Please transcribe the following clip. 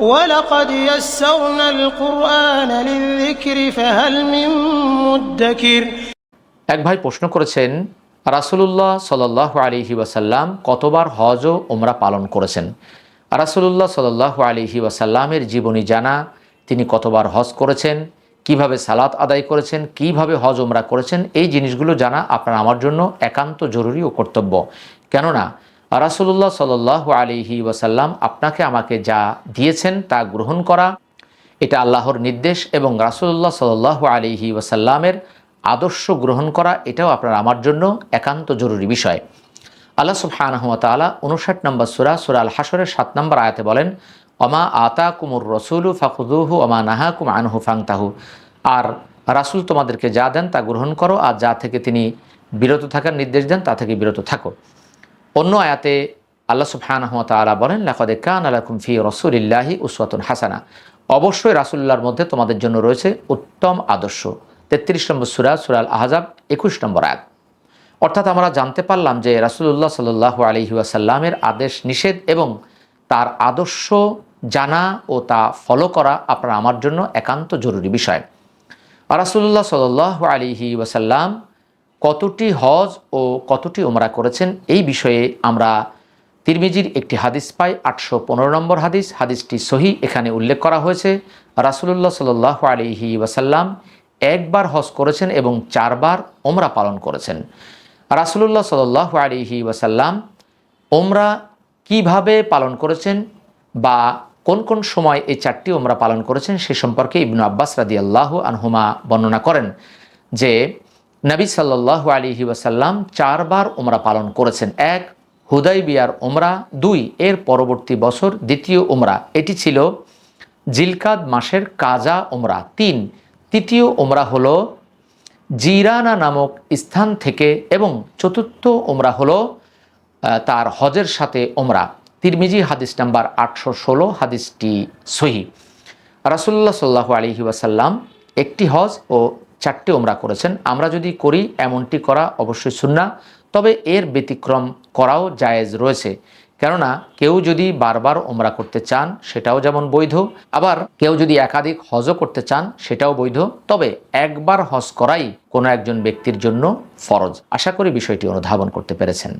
ولقد يسرنا القرآن للذكر فهل من مدكر এক ভাই প্রশ্ন করেছেন রাসুলুল্লাহ সাল্লাহ আলিহি ওয়াসাল্লাম কতবার হজ ও ওমরা পালন করেছেন রাসুলুল্লাহ সাল্লাহ আলিহি ওয়াসাল্লামের জীবনী জানা তিনি কতবার হজ করেছেন কিভাবে সালাত আদায় করেছেন কিভাবে হজ ওমরা করেছেন এই জিনিসগুলো জানা আপনার আমার জন্য একান্ত জরুরি ও কর্তব্য কেননা রাসুলুল্লাহ সাল্লাহ আলিহি ওয়াসাল্লাম আপনাকে আমাকে যা দিয়েছেন তা গ্রহণ করা, এটা আল্লাহর নির্দেশ এবং রাসুল্লাহ সাল্লাহ আলিহি ওয়াসাল্লামের আদর্শ গ্রহণ করা, এটাও আপনার আমার জন্য একান্ত জরুরি বিষয়। আল্লাহ সুবহানহমতালা উনষাট নম্বর সুরা সুরা আল হাসরের সাত নম্বর আয়াতে বলেন অমা আতা কুমুর রসুলু ফাকুদুহু অমা নাহা কুম আনহু ফাংতাহু। আর রাসুল তোমাদেরকে যা দেন তা গ্রহণ করো, আর যা থেকে তিনি বিরত থাকার নির্দেশ দেন, তা থেকে বিরত থাকো। অন্য আয়াতে আল্লাহ সুবহানহমতালা বলেন, লাকদে কান আলাকুম ফি রসুলিল্লাহি উসওয়াতুন হাসানা। অবশ্যই রাসুল্লাহর মধ্যে তোমাদের জন্য রয়েছে উত্তম আদর্শ। তেত্রিশ নম্বর সুরা সুরাল আহজাব একুশ নম্বর আয়াত। অর্থাৎ আমরা জানতে পারলাম যে রাসুলুল্লাহ সাল্লাহ আলহি আসাল্লামের আদেশ নিষেধ এবং তার আদর্শ জানা ও তা ফলো করা আপনার আমার জন্য একান্ত জরুরি বিষয়। রাসুলুল্লাহ সাল্লাহ আলিহি ওয়াসাল্লাম কতটি হজ ও কতটি ওমরা করেছেন এই বিষয়ে আমরা তিরমিজির একটি হাদিস পাই, আটশো পনেরো নম্বর হাদিস। হাদিসটি সহি, এখানে উল্লেখ করা হয়েছে, রাসুলুল্লাহ সাল্লাহ আলিহি ওয়াসাল্লাম একবার হজ করেছেন এবং চারবার ওমরা পালন করেছেন। রাসুলুল্লাহ সাল্লাহ আলিহি ওয়াসাল্লাম ওমরা কীভাবে পালন করেছেন বা কোন কোন সময় এই চারটি ওমরা পালন করেছেন সে সম্পর্কে ইবনু আব্বাস রাদি আল্লাহ আনহুমা বর্ণনা করেন যে নবী সাল্লাহ আলিহি ওয়াসাল্লাম চারবার ওমরা পালন করেছেন। এক হুদাই বিয়ার ওমরা দুই, এর পরবর্তী বছর দ্বিতীয় ওমরা এটি ছিল জিলকাদ মাসের কাজা ওমরা তিন, তৃতীয় ওমরা হল জিরানা নামক স্থান থেকে এবং চতুর্থ ওমরা হল তার হজের সাথে ওমরা তিরমিজি হাদিস নাম্বার আটশো ষোলো, হাদিসটি সহি। রাসুল্লাহ সাল্লাহ আলহি ওয়াসাল্লাম একটি হজ ও চারটি ওমরা করেছেন। আমরা যদি করি, এমনটি করা অবশ্যই সুন্না তবে এর ব্যতিক্রম করাও জায়েজ রয়েছে। কেননা, কেউ যদি বারবার ওমরা করতে চান, সেটাও যেমন বৈধ। আবার কেউ যদি একাধিক হজও করতে চান, সেটাও বৈধ। তবে একবার হজ করাই কোনো একজন ব্যক্তির জন্য ফরজ। আশা করি বিষয়টি অনুধাবন করতে পেরেছেন।